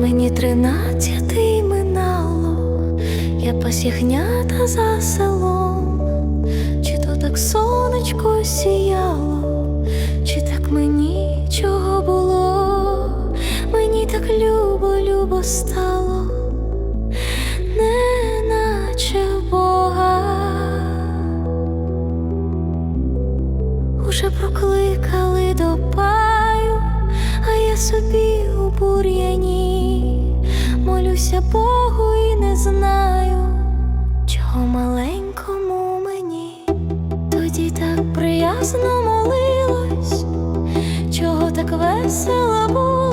Мені тринадцятий минало, я пас ягнята за селом, сонечко сіяло, чи так мені чого було, мені так любо, любо стало, неначе в Бога. Уже прокликали до паю, а я собі у бур'яні. Молюся Богу і не знаю, чого маленькому так молилась, чого так весело було